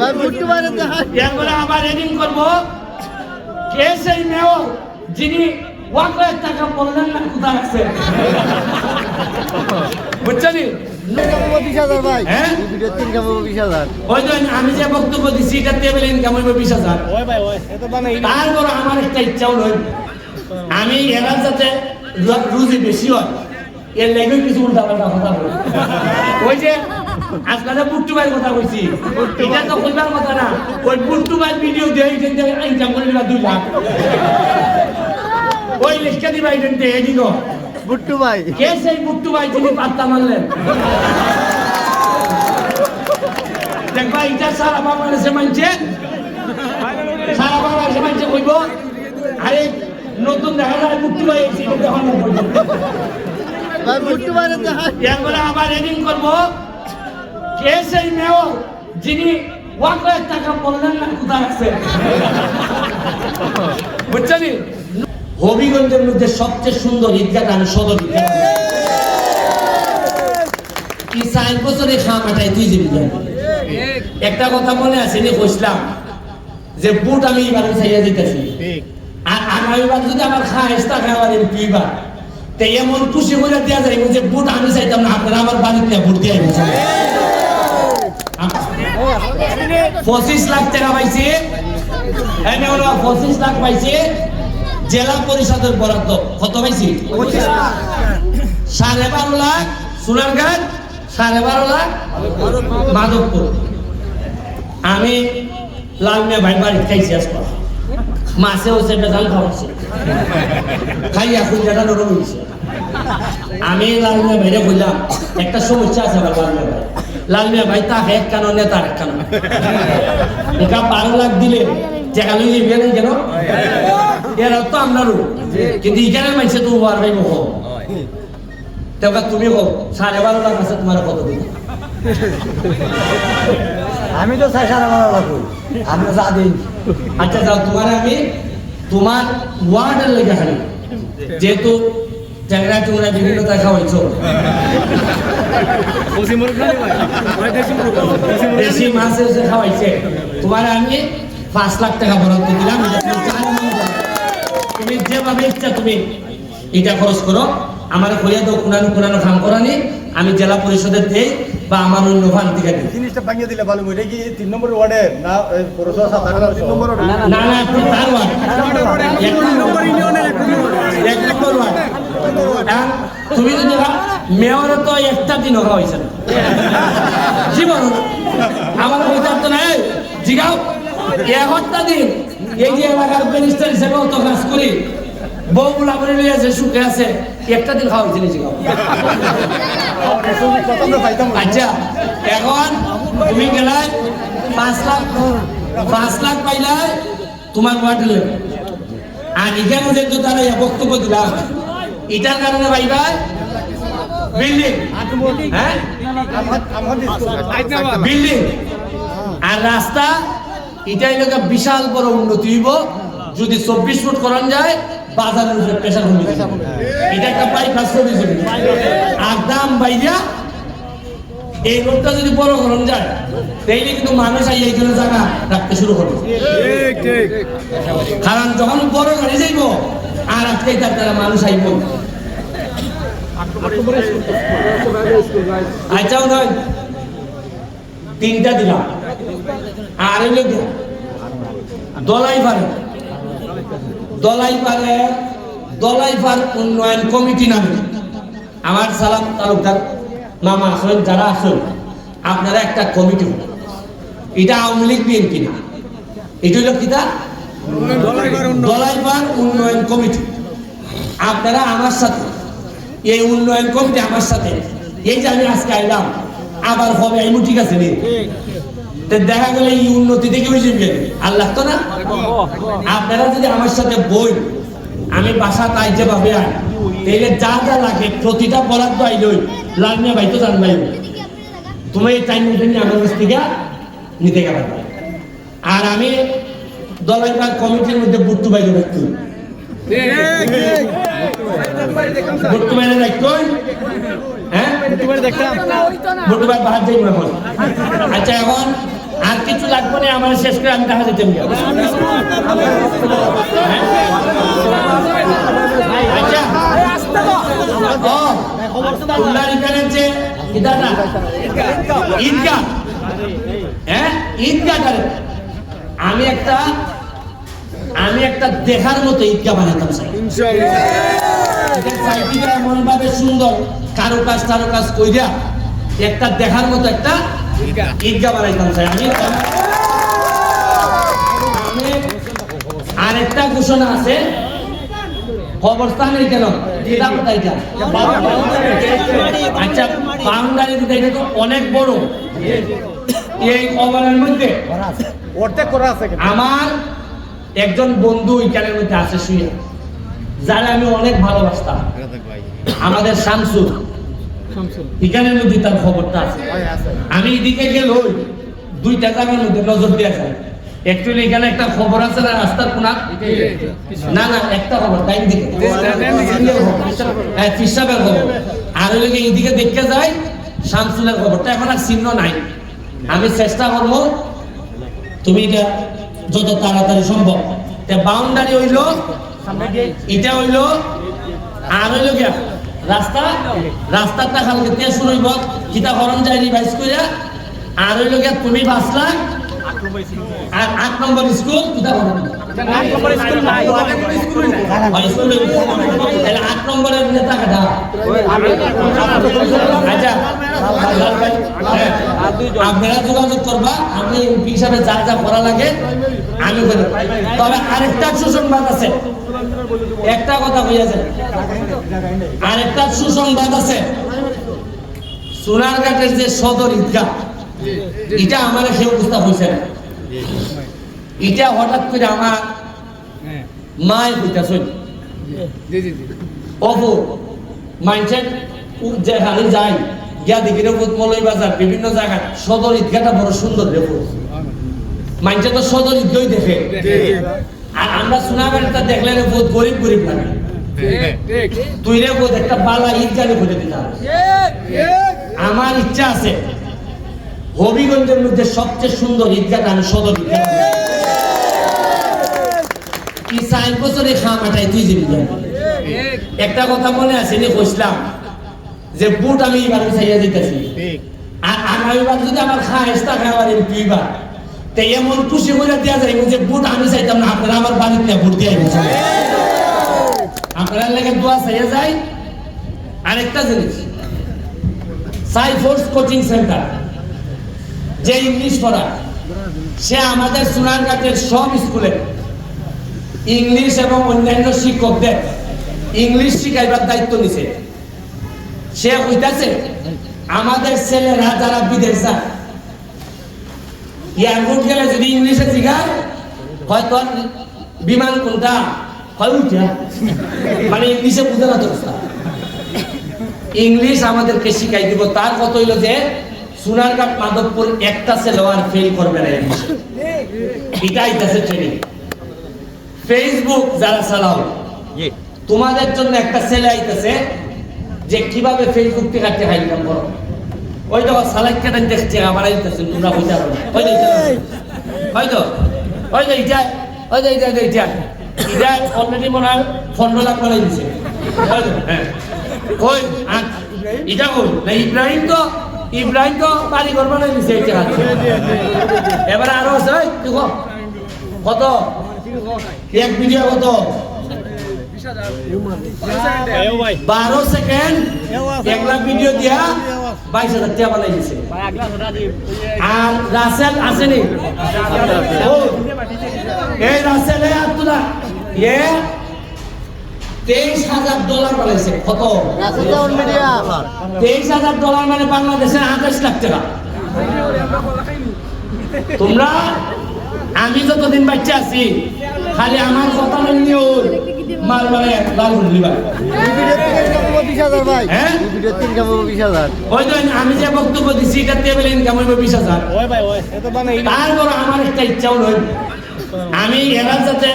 ভাই করব। কে সেই মেয়র যিনি ওয়াক টাকা বললেন না কোথা আছে? বুঝছনি? বিশ হাজার ভাই। হ্যাঁ? আমি যে বক্তব্য দিচ্ছি এটা টেবিল ইনকাম হইব বিশ হাজার। তারপর আমার একটা ইচ্ছাও নয় আমি এরা যাতে রুজি বেশি হয়। এর লেগে কিছু উল্টা পাল্টা কথা বলি। ওই যে আজকাল বুট্টু ভাইয়ের কথা কইছি। এটা তো কইবার কথা না। ওই বুট্টু ভাই ভিডিও দিয়ে থেকে ইনকাম করে দিলা দুই লাখ। ওই লিখকে দিবা এখান থেকে এদিনও বুট্টু ভাই কে সেই বুট্টু ভাই যিনি পাত্তা মারলেন? দেখবা এটা সারা বাংলাদেশে মানছে। সারা বাংলাদেশে মানছে কইব। আরে নতুন দেখা যায় বুট্টু ভাই এসে এটা দেখার না পর্যন্ত ভাই দেখা এরপরে আবার রেডিং করব। কে সেই মেয়র যিনি ওয়াক টাকা বললেন না কোথা আছে? বুঝছনি হবিগঞ্জের মধ্যে সবচেয়ে সুন্দর ঈদগাহ আমি সদর কি চার বছরে খাম আটাই তুই জানি একটা কথা মনে আছে নি কইছিলাম যে বুট আমি এবারে চাইয়া দিতেছি। আর আগামীবার যদি আমার খায় টাকা আমার দুইবার তো এমন খুশি করে দেওয়া যায় যে বুট আমি চাইতাম না আপনারা আমার বাড়িতে বুট দিয়ে। পঁচিশ লাখ টাকা পাইছে। পঁচিশ লাখ পাইছে। জেলা পরিষদের বরাদ্দ। কত পাইছি? সাড়ে বারো লাখ সোনারঘাট সাড়ে বারো লাখ মাধবপুর। আমি লাল মিয়া ভাই বাড়ি খাইছি আসবা মাসে হচ্ছে বেজাল খাওয়াচ্ছে খাই এখন যেটা নরম হয়েছে আমি লাল মিয়া ভাইরে বললাম একটা সমস্যা আছে আমার লাল মিয়া ভাই মিয়া ভাই তাকে এক কানো নেতার এক কানো। এটা বারো লাখ দিলে টাকা লই না কেন? এরা তো আমরারও কিন্তু এখানে মানছে তো ওয়ার ভাই মুখ। তেমন তুমি হোক সাড়ে বারো লাখ আছে তোমার কত দিন? আমি তো চাই সারা বারো লাখ আমি তো চা দিই আচ্ছা যাও তোমার আমি তোমার ওয়ার্ডের লেগে যেহেতু চ্যাংরা টুংরা বিভিন্ন তা খাওয়াইছো দেশি মাছ এসে খাওয়াইছে তোমার আমি পাঁচ লাখ টাকা বরাদ্দ দিলাম। তুমি যেভাবে ইচ্ছা তুমি এটা খরচ করো। আমার হইয়া তো কোনানো কোনানো কাম করানি আমি জেলা পরিষদের দেই বা আমার অন্য ফান থেকে দিই। জিনিসটা ভাঙিয়ে দিলে ভালো এটা কি তিন নম্বর ওয়ার্ডে না তিন নম্বর ওয়ার্ডে। না না তার ওয়ার্ড। এক নম্বর এক নম্বর ওয়ার্ড। তুমি যদি মেয়র তো একটা দিন হওয়া হয়েছে না। জীবন। আমার বিচার তো নাই। জিগাও একটা দিন এই যে এলাকার মিনিস্টার হিসেবে অত কাজ করি। বউ বুলা করে নিয়ে আছে সুখে আছে, একটা দিন খাওয়া হয়েছে জিগাও আচ্ছা এখন তুমি গেলাই, পাঁচ লাখ পাঁচ লাখ পাইলাই, তোমার লেভেল আর এখানে যেহেতু তারা বক্তব্য দিলাম, এটার কারণে ভাইবাই বিল্ডিং হ্যাঁ? বিল্ডিং। আর রাস্তা এটা এলাকা বিশাল বড় উন্নতি হইব। যদি চব্বিশ ফুট করান যায় বাজারের উপরে প্রেশার কমে এটা একটা বাইপাস করে দিয়েছে আর দাম বাইরা এই রোডটা যদি বড় করান যায় তাইলে কিন্তু মানুষ আই এইখানে জায়গা রাখতে শুরু করবে কারণ যখন বড় গাড়ি যাইব আর আজকে তার তারা মানুষ আইব। আচ্ছা নয় তিনটা দিলাম। আর হইল দলাই পারে। দলাই পারে দলাই পার উন্নয়ন কমিটি নামে। আমার সালাম তালুকদার মামা আসেন যারা আসেন আপনারা একটা কমিটি। এটা আওয়ামী লীগ বিএনপি না। এটা হলো কিতা দলাইপার উন্নয়ন কমিটি। আপনারা আমার সাথে, এই উন্নয়ন কমিটি আমার সাথে। এই যে আমি আজকে আইলাম, আবার হবে, আইমু ঠিক আছে তো দেখা গেলে এই উন্নতি থেকে হয়ে যাবে আল্লাহ তো না? আপনারা যদি আমার সাথে বই আমি বাসা তাই যেভাবে আই তাইলে যা যা লাগে প্রতিটা বরাদ্দ আইলই লালমিয়া ভাই তো জানবাই তুমি এই টাইম নিয়ে আমার কাছ থেকে নিতে গেলাম আর আমি দলাইপার কমিটির মধ্যে বুট্টু ভাই রাখতো বুট্টু ভাই রাখতো হ্যাঁ? বুট্টু বাহার যাই এখন। আচ্ছা এখন আর কিছু লাগবে আমার শেষ করে আমি? আচ্ছা ও, খুলনার এখানে যে ঈদগাহ হ্যাঁ ঈদগাহ আমি একটা আমি একটা দেখার মতো ঈদগাহ বানাতাম চাই এমন ভাবে সুন্দর। কারও কাজ কারও কাজ কইরা একটা দেখার মতো একটা ঈদগাহ। বানাইতাম চাই আমি আরেকটা ঘোষণা আছে। কবরস্থানের কেন? আচ্ছা বাউন্ডারি এটা তো অনেক বড়। এই কবরের মধ্যে। আমার একজন বন্ধু এখানের মধ্যে আছে শুয়ে। যার আমি অনেক ভালোবাসতাম। আমাদের শামসুর এখানের মধ্যে তার খবরটা আছে। আমি এদিকে গেল দুইটা জায়গার মধ্যে নজর দিয়ে যায় একচুয়ালি এখানে একটা খবর আছে না রাস্তার কোনা না না একটা খবর টাইম দিকে। হ্যাঁ ফিসাবের খবর। আর ওই লোকে এইদিকে দেখতে যায় শামসুলের খবরটা। এখন আর চিহ্ন নাই। আমি চেষ্টা করব তুমি এটা যত তাড়াতাড়ি সম্ভব। বাউন্ডারি হইল এটা হইল আর হইল গিয়া রাস্তা রাস্তাটা কালকে তে শুরু হইব কিতা গরম যায় রিভাইজ কইরা আর হইল গিয়া তুমি বাসলা আর আট নম্বর স্কুল কিতা গরম আচ্ছা হ্যাঁ, আপনারা যোগাযোগ করবা এমপি হিসাবে যা যা করা লাগে আমি করি তবে আরেকটা সুসংবাদ আছে। একটা কথা আরেকটা সুসংবাদ আছে। সোনারঘাটের যে সদর ঈদগাহ, এটা আমার হয়েছে না। এটা হঠাৎ করে আমার মায়ের কইতাছ অপু মাইন্ডসেট যেখানে যাই, গিয়া মলই বাজার, বিভিন্ন জায়গায় সদর ঈদগাহটা বড় সুন্দর রে মাইন্ডসেট তো সদর ঈদগাহ দেখে আর আমরা সোনাবাড়িটা দেখলে বহুত গরিব গরিব লাগে। তুই রে বোধ একটা বালা ঈদগাহ খুলে দিতাম আমার ইচ্ছা আছে হবিগঞ্জের মধ্যে সবচেয়ে সুন্দর ঈদগাহটা আমি সদর ঈদগাহ কি চার বছরে খা মাঠাই তুই। একটা কথা মনে আছে নি কইছিলাম যে বুট আমি এবার চাইয়া দিতেছি। আর আগামীবার যদি আমার খা এসটা খাবার এমপি এবার। এমন খুশি করে দেওয়া যায় যে বুট আমি চাইতাম না, আপনারা আমার বাড়িতে বুট দিয়ে। আপনারা লেগে দোয়া চাইয়া যায় আরেকটা জিনিস সাই ফোর্স কোচিং সেন্টার, যে ইংলিশ পড়া, সে আমাদের সোনারঘাটের সব স্কুলে ইংলিশ এবং অন্যান্য শিক্ষকদের ইংলিশ শিখাইবার দায়িত্ব নিছে সে কইতাছে আমাদের ছেলেরা যারা বিদেশ যায় এয়ারপোর্ট গেলে যদি ইংলিশে শিখায় হয়তো বিমান কোনটা? হয় উঠা মানে ইংলিশে বুঝে না তো অবস্থা। ইংলিশ আমাদেরকে শিখাই দিব। তার কত হইল যে সোনার সোনারঘাট মাধবপুর একটা ছেলে আর ফেল করবে না এটা আইতাছে ট্রেনিং ফেসবুক যারা চালাও তোমাদের জন্য একটা ছেলে আইতেছে যে কীভাবে ফেসবুক থেকে টাকা ইনকাম করো। ওই তো সালাদ কেটেন দেখছে আমার আইতেছে তোমরা না। ওই তো না। হয়তো ওই তো এইটা ওই তো এইটা এইটা এটা। অলরেডি মনে হয় পনেরো লাখ বানাই দিছে। ওই তো, হ্যাঁ। এটা কই? না ইব্রাহিম তো ইব্রাহিম তো বাড়ি ঘর বানাই দিছে এইটা এবার আরও আছে কত? এক ভিডিও কত? বারো সেকেন্ড। এক লাখ ভিডিও দিয়া বাইশ হাজার টাকা বানাই দিছে। আর রাসেল আসেনি। এই রাসেল আব্দুল্লাহ। এ তেইশ হাজার ডলার বানাইছে কত? তেইশ হাজার ডলার মানে বাংলাদেশের আঠাশ লাখ টাকা। তোমরা আমি যতদিন বাচ্চা আছি খালি আমার কথা ওর মাল মানে লাল হলিবা হ্যাঁ? আমি যে বক্তব্য দিচ্ছি এটা টেবিল ইনকাম হইব বিশ হাজার। তারপর আমার একটা ইচ্ছা হলো আমি এরা যাতে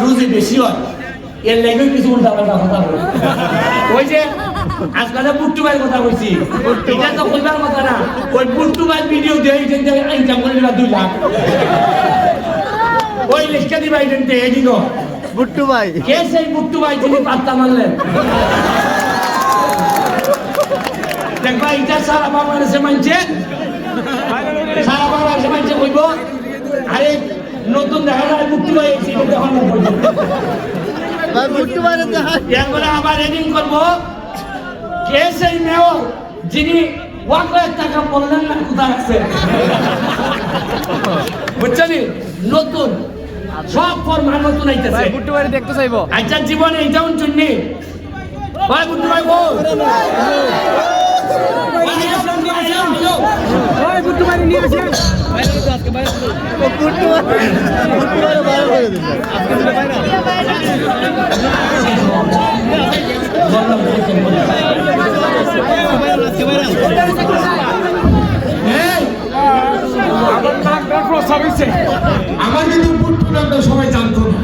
রুজি বেশি হয় এর লেগেও কিছু উল্টা পাল্টা কথা বলে। ওই যে আজকাল বুট্টু ভাই কথা কইছি এটা তো কইবার কথা না। ওই বুট্টু ভাই ভিডিও দিয়ে ইনকাম করে দুই লাখ। ওই লিখে দিবা যে এডিং বুট্টু ভাই। কে সেই বুট্টু ভাই যিনি পাত্তা মারলেন? দেখবা এটা সারা বাংলাদেশে মানছে। সারা বাংলাদেশে মানছে কইব। আরে নতুন দেখা যায় বুট্টু ভাই সিটে দেখার না ভাই বুট্টু ভাই দেখা। এরপরে আবার রেডিং করব। কে সেই মেয়র যিনি ওয়াক লাখ টাকা বললেন না কোথায় আছে? বুঝছেন নতুন। সব ফর্মা নতুন আইতেছে বুট্টু বাড়ি দেখতে চাইব। আচ্ছা জীবনে এইটাও শুননি ভাই বুদ্ধু ভাই বল। বুট্টু বাড়ি নিয়ে আসি। বুট্টু ভাই দিন আমার কিন্তু পুট্টু নামটা সবাই জানতো না।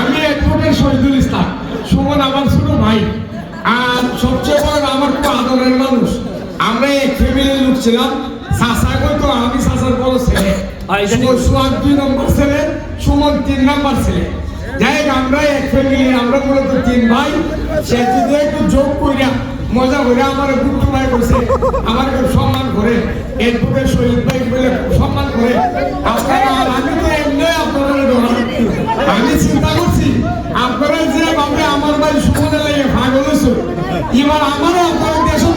আমি অ্যাডভোকেট শহীদুল ইসলাম। সুমন আমার ছোট ভাই। আর সবচেয়ে বড় আমার খুব আদরের মানুষ। আমরা এক ফ্যামিলির লোক ছিলাম। সাসা তো আমি সাসার বড় ছেলে। সুমন দুই নম্বর ছেলে সুমন তিন নম্বর ছেলে। যাই আমরা এক ফ্যামিলি আমরা মূলত তিন ভাই। সে যদি একটু যোগ কইরা মজা করে আমার গুপ্ত ভাই করছে, আমার সম্মান করে এরপরে শহীদ ভাই বলে সম্মান করে আপনারা আমি তো এমনি আপনাদের। আমি চিন্তা করছি, আপনারা যে ভাবে আমার ভাই সুমনে লাগে ভাগ হয়েছে, এবার আমারও আপনারা দেশে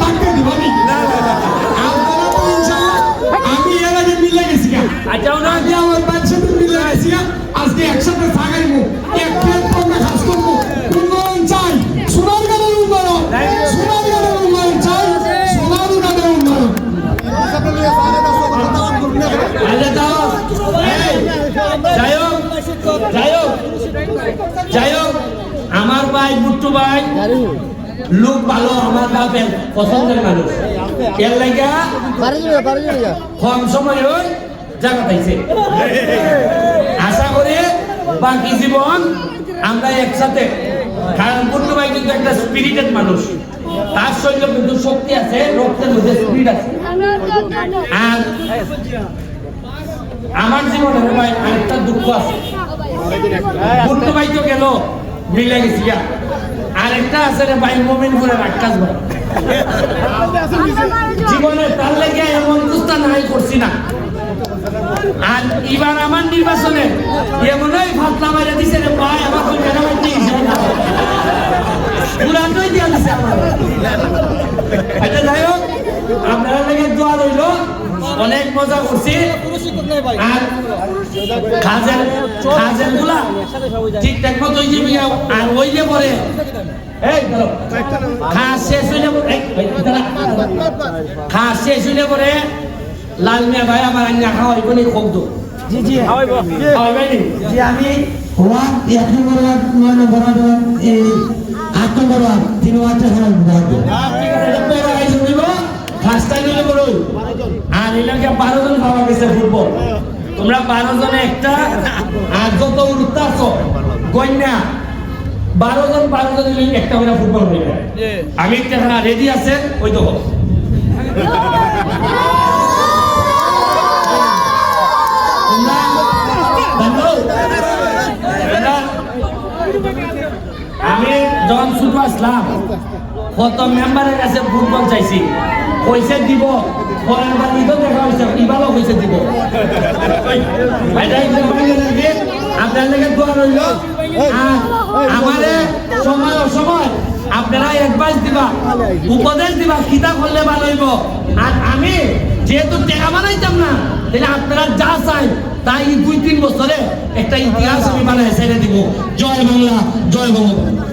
ভাই। লোক ভালো আমার বাপের পছন্দের মানুষ। এর লাগা কম সময় ওই জায়গা পাইছে আশা করি বাকি জীবন আমরা একসাথে। কারণ বুট্টু ভাই কিন্তু একটা স্পিরিটেড মানুষ। তার শরীরে কিন্তু শক্তি আছে রক্তের মধ্যে স্পিরিট আছে। আর আমার জীবনে ভাই আরেকটা দুঃখ আছে। বুট্টু ভাই তো গেল। মিলে গেছি। আরেকটা আছে রে ভাই, মোমিনপুরের আকাশ ভাই। জীবনে তার লেগে এমন কুস্তা নাই, করছি না। আর এবার আমার নির্বাচনে এমনই ফাতলা মাইরা দিছে রে ভাই আমার তো মেঘা মাইতে গেছে পুরাটাই দিয়া দিছে আমার আচ্ছা যাই হোক। আপনারা লেগে দোয়া রইল। অনেক মজা করছি। আর খাজের খাজেরগুলা ঠিকঠাক মতো ওই যে বিয়া, আর ওই যে পরে এই ধরো। খাস শেষ হইলে পরে- এই, এই, দাঁড়া। খাস শেষ হইলে পরে লাল মিয়া ভাই আমার আন্না খাওয়াই কোনি খুব দো জি জি। নি? আমি ওয়ার্ড এক নম্বর ওয়ার্ড নয় নম্বর ওয়ার্ড এই আট নম্বর ওয়ার্ড তিন ঠিক আছে এটা বড় আয়োজন দিব খাসটা নিলে বড় আর এলাকা বারো জন খাওয়া গেছে ফুটবল। তোমরা বারো জনে একটা, আর যত উড়তে আছো গন্যা বারো জন বারো জন একটা করে ফুটবল হয়ে যায়। আমি একটা রেডি আছে, ওই তো আমি যখন শুধু আসলাম কত মেম্বারের কাছে ফুটবল চাইছি। পয়সা দিব, পরের বার দেখা পয়সা দিব। আপনার লেগে দোয়া রইল। আমারে সময় অসময় আপনারা অ্যাডভাইস দিবা, উপদেশ দিবা কিতা করলে ভালো হইব। আর আমি যেহেতু টাকা বানাইতাম না, তাহলে আপনারা যা চাই, তাই দুই তিন বছরে একটা ইতিহাস আমি বানাই ছেড়ে দিব। জয় বাংলা, জয় বঙ্গবন্ধু।